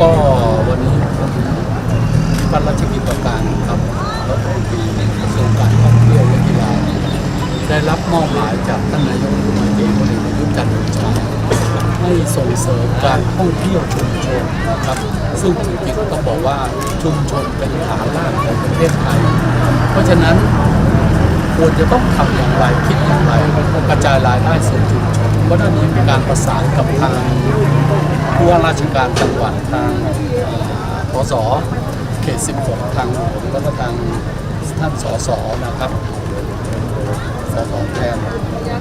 ก็วันนี้พระราชกิจการครับรัฐมนตรีกระทรวงการท่องเที่ยวและกีฬาได้รับมอบหมายจากท่านนายกรัฐมนตรีพลเอกประยุทธ์จันทร์โอชาให้ส่งเสริมการท่องเที่ยวชุมชนนะครับ ซึ่งจริงๆต้องบอกว่าชุมชนเป็นฐานรากของประเทศไทย เพราะฉะนั้นควรจะต้องทำอย่างไรคิดอย่างไรกระจายรายได้สู่ชุมชนก็ได้มีการประสานกับทาง ผู้ว่าราชการจังหวัดทางพสเขต 16 ทางหลวงแล้วก็ทางท่านสสนะครับสสแทน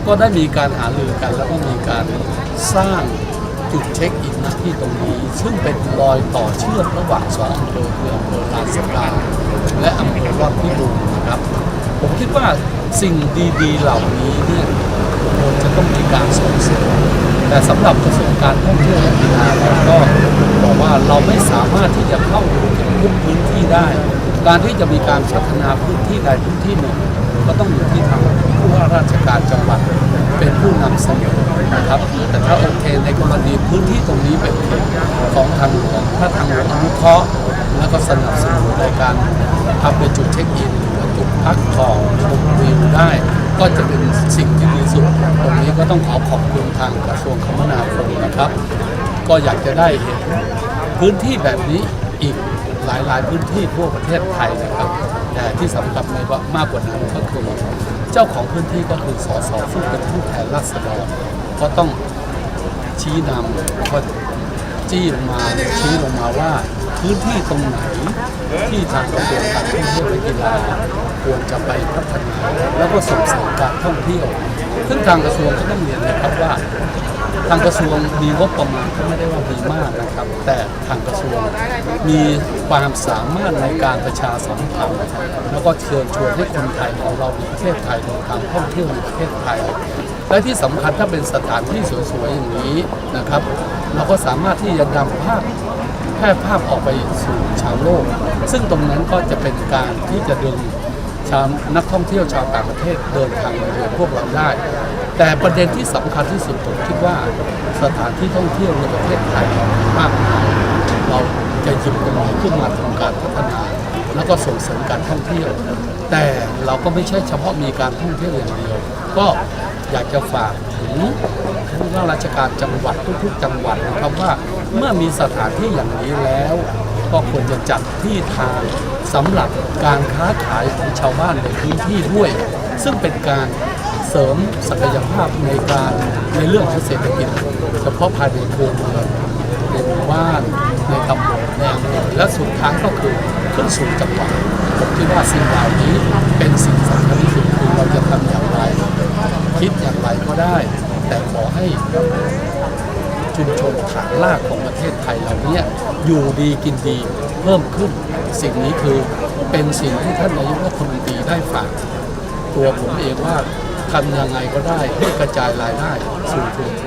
ก็ได้มีการหารือกัน แล้วก็มีการสร้างจุดเช็คอินณที่ตรงนี้ ซึ่งเป็นรอยต่อเชื่อมระหว่างสองอำเภอคืออำเภอลานสกาและอำเภอรอดพิบูรณ์นะครับ ผมคิดว่าสิ่งดีๆเหล่านี้เนี่ยควรจะต้องมีการส่งเสริม แต่สำหรับกระทรวงการท่องเที่ยวและกีฬาเราก็บอกว่าเราไม่สามารถที่จะเข้าถึงทุกพื้นที่ได้ การที่จะมีการพัฒนาพื้นที่ใดพื้นที่หนึ่ง ก็ต้องอยู่ที่ทางผู้ว่าราชการจังหวัดเป็นผู้นำเสนอนะครับแต่ถ้าโอเคในกรณีพื้นที่ตรงนี้เป็นขตของทางหลวงถ้าทางหลวงอนุเคราะห์แล้วก็สนับสนุนในการทำเป็นจุดเช็คอินจุดพักผ่อนชมวิวได้ ก็จะเป็นสิ่งที่ดีสุด ตรงนี้ก็ต้องขอขอบคุณทางกระทรวงคมนาคมนะครับ ก็อยากจะได้เห็นพื้นที่แบบนี้อีกหลายๆ พื้นที่ทั่วประเทศไทยนะครับแต่ที่สำคัญในว่ามากกว่านั้นก็คือเจ้าของพื้นที่ก็คือสสซึ่งเป็นผู้แทนราษฎรก็ต้องชี้นำก็จี้ลงมาชี้ลงมาว่า พื้นที่ตรงไหนที่ทางกระทรวงการท่องเที่ยวและกีฬาควรจะไปพัฒนาแล้วก็ส่งเสริมการท่องเที่ยว ซึ่งทางกระทรวงก็ต้องเรียนนะครับว่า ทางกระทรวงมีงบประมาณก็ไม่ได้ว่ามีมากนะครับ แต่ทางกระทรวงมีความสามารถในการประชาสัมพันธ์แล้วก็เชิญชวนให้คนไทยของเราในประเทศไทยเดินทางท่องเที่ยวในประเทศไทยและที่สำคัญถ้าเป็นสถานที่สวยๆอย่างนี้นะครับ เราก็สามารถที่จะนำภาพ แพร่ภาพออกไปสู่ชาวโลก ซึ่งตรงนั้นก็จะเป็นการที่จะดึงชาวนักท่องเที่ยวชาวต่างประเทศเดินทางมาเยือนพวกเราได้ แต่ประเด็นที่สำคัญที่สุดผมคิดว่าสถานที่ท่องเที่ยวในประเทศไทยมากมายเราจะหยิบตรงไหนขึ้นมาทำการพัฒนาแล้วก็ส่งเสริมการท่องเที่ยว แต่เราก็ไม่ใช่เฉพาะมีการท่องเที่ยวอย่างเดียว ก็ อยากจะฝากถึงผู้ว่าราชการจังหวัดทุกๆจังหวัดนะครับว่าเมื่อมีสถานที่อย่างนี้แล้ว ก็ควรจะจัดที่ทางสำหรับการค้าขายของชาวบ้านในพื้นที่ด้วย ซึ่งเป็นการเสริมศักยภาพในการในเรื่องของเศรษฐกิจเฉพาะภายในครงเมืองในหมู่บ้านในตำบลในอำเภอและสุดท้ายก็คือขึ้นสู่จังหวัดผมคิดว่าสิ่งเหล่านี้เป็นสิ่งสำคัญที่สุดคือเราจะทำอย่างไร คิดอย่าง ไรก็ได้ แต่ขอให้ชุมชนฐานรากของประเทศไทยเราเนี่ยอยู่ดีกินดีเพิ่มขึ้น สิ่งนี้คือเป็นสิ่งที่ท่านนายกรัฐมนตรีได้ฝากตัวผมเองว่าทำยังไงก็ได้ให้กระจายรายได้สู่ชุมชน